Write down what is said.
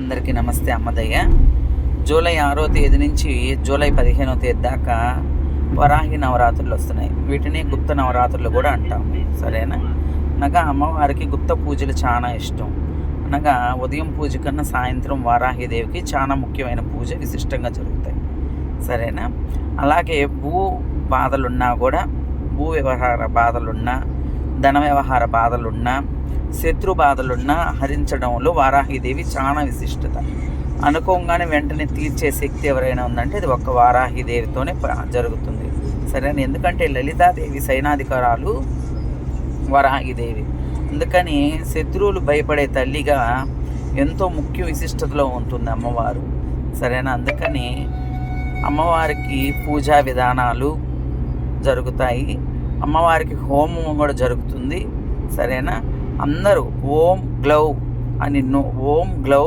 అందరికీ నమస్తే అమ్మదయ్య. జూలై ఆరో తేదీ నుంచి జూలై పదిహేనో తేదీ దాకా వరాహి నవరాత్రులు వస్తున్నాయి. వీటిని గుప్త నవరాత్రులు కూడా అంటాం. సరేనా? అనగా అమ్మవారికి గుప్త పూజలు చాలా ఇష్టం. అనగా ఉదయం పూజ కన్నా సాయంత్రం వారాహిదేవికి చాలా ముఖ్యమైన పూజ విశిష్టంగా జరుగుతాయి. సరేనా? అలాగే భూ బాధలున్నా కూడా భూ వ్యవహార బాధలున్నా ధన వ్యవహార బాధలున్నా శత్రు బాధలున్నా హరించడంలో వారాహిదేవి చాలా విశిష్టత. అనుకోగానే వెంటనే తీర్చే శక్తి ఎవరైనా ఉందంటే అది ఒక్క వారాహిదేవితోనే జరుగుతుంది. సరేనా? ఎందుకంటే లలితాదేవి సైనాధికారాలు వరాహిదేవి. అందుకని శత్రువులు భయపడే తల్లిగా ఎంతో ముఖ్య విశిష్టతలో ఉంటుంది అమ్మవారు. సరేనా? అందుకని అమ్మవారికి పూజా విధానాలు జరుగుతాయి. అమ్మవారికి హోమం కూడా జరుగుతుంది. సరేనా? అందరూ ఓం గ్లౌ అని నో ఓం గ్లౌ